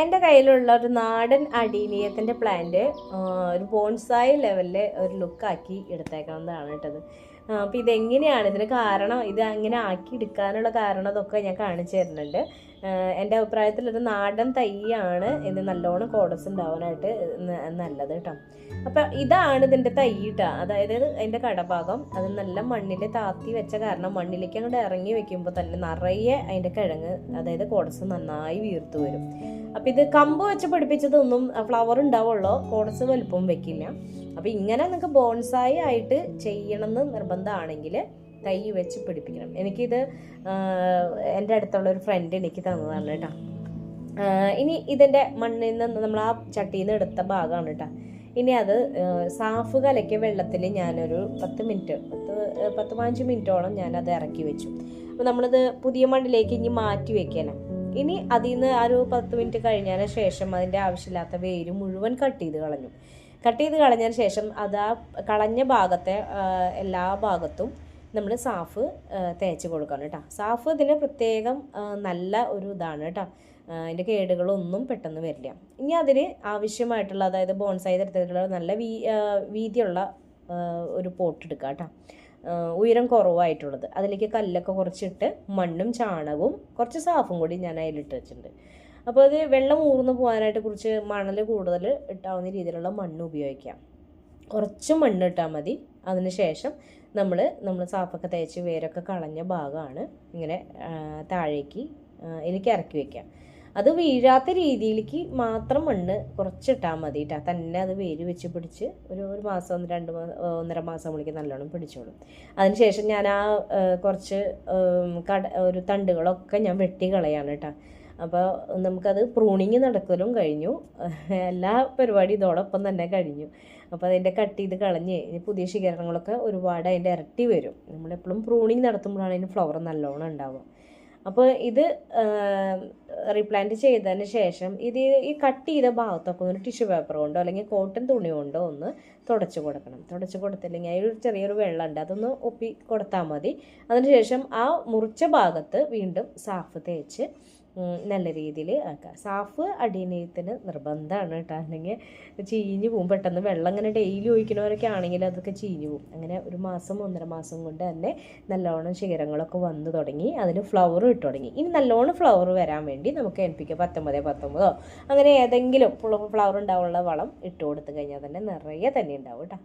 എന്റെ കയ്യിലുള്ള ഒരു നാടൻ അടീനിയത്തിന്റെ പ്ലാന്റ് ഒരു ബോൺസായി ലെവലിൽ ഒരു ലുക്കാക്കി എടുത്തേക്കുന്നതാണ് കേട്ടത്. അപ്പോൾ ഇതെങ്ങനെയാണ്? ഇതിന് കാരണം ഇത് അങ്ങനെ ആക്കി എടുക്കാനുള്ള കാരണം അതൊക്കെ ഞാൻ കാണിച്ചു തരുന്നുണ്ട്. എന്റെ അഭിപ്രായത്തിൽ ഇത് നാടൻ തൈയാണ്. ഇത് നല്ലോണം കോടസ് ഉണ്ടാവാനായിട്ട് നല്ലത് കേട്ടോ. അപ്പം ഇതാണ് ഇതിന്റെ തൈ കേട്ടോ അതായത് അതിന്റെ കടഭാഗം അത് നല്ല മണ്ണിൽ താത്തി വെച്ച കാരണം മണ്ണിലേക്ക് അങ്ങോട്ട് ഇറങ്ങി വെക്കുമ്പോൾ തന്നെ നിറയെ അതിന്റെ കിഴങ്ങ് അതായത് കോടസ് നന്നായി വീർത്തു വരും. അപ്പം ഇത് കമ്പ് വെച്ച് പിടിപ്പിച്ചതൊന്നും ഫ്ലവർ ഉണ്ടാവുള്ളൂ? കോടസ് വലുപ്പം വെക്കില്ല. അപ്പം ഇങ്ങനെ നിങ്ങൾക്ക് ബോൺസായി ആയിട്ട് ചെയ്യണമെന്ന് നിർബന്ധമാണെങ്കിൽ തൈ വെച്ച് പിടിപ്പിക്കണം. എനിക്കിത് എന്റെ അടുത്തുള്ള ഒരു ഫ്രണ്ട് എനിക്ക് തന്നതാണ് കേട്ടോ. ഇനി ഇതിന്റെ മണ്ണിൽ നിന്ന് നമ്മൾ ആ ചട്ടിയിൽ നിന്ന് എടുത്ത ഭാഗമാണ് കേട്ടോ. ഇനി അത് സാഫ് കലക്കിയ വെള്ളത്തിൽ ഞാനൊരു പത്ത് മിനിറ്റ് പത്ത് പത്ത് പതിനഞ്ച് മിനിറ്റോളം ഞാനത് ഇറക്കി വെച്ചു. അപ്പോൾ നമ്മളിത് പുതിയ മണ്ണിലേക്ക് ഇനി മാറ്റി വെക്കണം. ഇനി അതിൽ നിന്ന് ആ ഒരു പത്ത് മിനിറ്റ് കഴിഞ്ഞതിന് ശേഷം അതിന്റെ ആവശ്യമില്ലാത്ത വേര് മുഴുവൻ കട്ട് ചെയ്ത് കളഞ്ഞു. കട്ട് ചെയ്ത് കളഞ്ഞതിന് ശേഷം അത് ആ കളഞ്ഞ ഭാഗത്തെ എല്ലാ ഭാഗത്തും നമ്മൾ സാഫ് തേച്ച് കൊടുക്കണം കേട്ടോ. സാഫ് ഇതിന് പ്രത്യേകം നല്ല ഒരു ഇതാണ് കേട്ടോ. അതിന്റെ കേടുകളൊന്നും പെട്ടെന്ന് വരില്ല. ഇനി അതിന് ആവശ്യമായിട്ടുള്ള അതായത് ബോൺസായി തരത്തിലുള്ള നല്ല വീ വീതിയുള്ള ഒരു പോട്ട് എടുക്കുക കേട്ടോ. ഉയരം കുറവായിട്ടുള്ളത്. അതിലേക്ക് കല്ലൊക്കെ കുറച്ചിട്ട് മണ്ണും ചാണകവും കുറച്ച് സാഫും കൂടി ഞാൻ അതിലിട്ട് വെച്ചിട്ടുണ്ട്. അപ്പോൾ അത് വെള്ളം ഊർന്നു പോകാനായിട്ട് കുറച്ച് മണൽ കൂടുതൽ ഇട്ടാവുന്ന രീതിയിലുള്ള മണ്ണ് ഉപയോഗിക്കാം. കുറച്ച് മണ്ണ് ഇട്ടാൽ മതി. അതിന് ശേഷം നമ്മൾ നമ്മൾ സാപ്പൊക്കെ തേച്ച് വേരൊക്കെ കളഞ്ഞ ഭാഗമാണ് ഇങ്ങനെ താഴേക്ക് എനിക്ക് ഇറക്കി വെക്കാം അത് വീഴാത്ത രീതിയിലേക്ക് മാത്രം മണ്ണ് കുറച്ചിട്ടാൽ മതി കേട്ടോ. തന്നെ അത് വേര് വെച്ച് പിടിച്ച് ഒരു ഒരു മാസം ഒന്ന് രണ്ട് മാസം ഒന്നര മാസം ആകുമ്പോഴേക്കും നല്ലോണം പിടിച്ചോളും. അതിനുശേഷം ഞാൻ ആ, കുറച്ച് കട ഒരു തണ്ടുകളൊക്കെ ഞാൻ വെട്ടി കളയാണ് കേട്ടോ. അപ്പോൾ നമുക്കത് പ്രൂണിങ് നടക്കലും കഴിഞ്ഞു. എല്ലാ പരിപാടി ഇതോടൊപ്പം തന്നെ കഴിഞ്ഞു. അപ്പോൾ അതിന്റെ കട്ട് ചെയ്ത് കളഞ്ഞ് ഇനി പുതിയ ശിഖരങ്ങളൊക്കെ ഒരുപാട് അതിന്റെ ഇരട്ടി വരും. നമ്മളെപ്പോഴും പ്രൂണിങ് നടത്തുമ്പോഴാണ് അതിന് ഫ്ലവർ നല്ലോണം ഉണ്ടാവുക. അപ്പോൾ ഇത് റീപ്ലാന്റ് ചെയ്തതിന് ശേഷം ഇത് ഈ കട്ട് ചെയ്ത ഭാഗത്തൊക്കെ ഒന്ന് ടിഷ്യൂ പേപ്പർ കൊണ്ടോ അല്ലെങ്കിൽ കോട്ടൺ തുണി കൊണ്ടോ ഒന്ന് തുടച്ച് കൊടുക്കണം. തുടച്ച് കൊടുത്തില്ലെങ്കിൽ അതിൽ ഒരു ചെറിയൊരു വെള്ളം ഉണ്ട് അതൊന്ന് ഒപ്പി കൊടുത്താൽ മതി. അതിനുശേഷം ആ മുറിച്ച ഭാഗത്ത് വീണ്ടും സാഫ് തേച്ച് നല്ല രീതിയിൽ ആക്കുക സാഫ് അടിയനയത്തിന് നിർബന്ധമാണ് കേട്ടോ. അല്ലെങ്കിൽ ചീഞ്ഞ് പോവും. പെട്ടെന്ന് വെള്ളം ഇങ്ങനെ ഡെയിലി ഒഴിക്കുന്നവരൊക്കെ ആണെങ്കിൽ അതൊക്കെ ചീഞ്ഞ് പോവും. അങ്ങനെ ഒരു മാസം ഒന്നര മാസം കൊണ്ട് തന്നെ നല്ലോണം ശിഖരങ്ങളൊക്കെ വന്നു തുടങ്ങി അതിന് ഫ്ലവർ ഇട്ട് തുടങ്ങി. ഇനി നല്ലോണം ഫ്ലവർ വരാൻ വേണ്ടി നമുക്ക് എൻ പി പത്തൊമ്പത് പത്തൊമ്പതോ അങ്ങനെ ഏതെങ്കിലും ഫ്ലവർ ഉണ്ടാവാനുള്ള വളം ഇട്ട് കൊടുത്തു കഴിഞ്ഞാൽ തന്നെ നിറയെ തന്നെ ഉണ്ടാവും കേട്ടോ.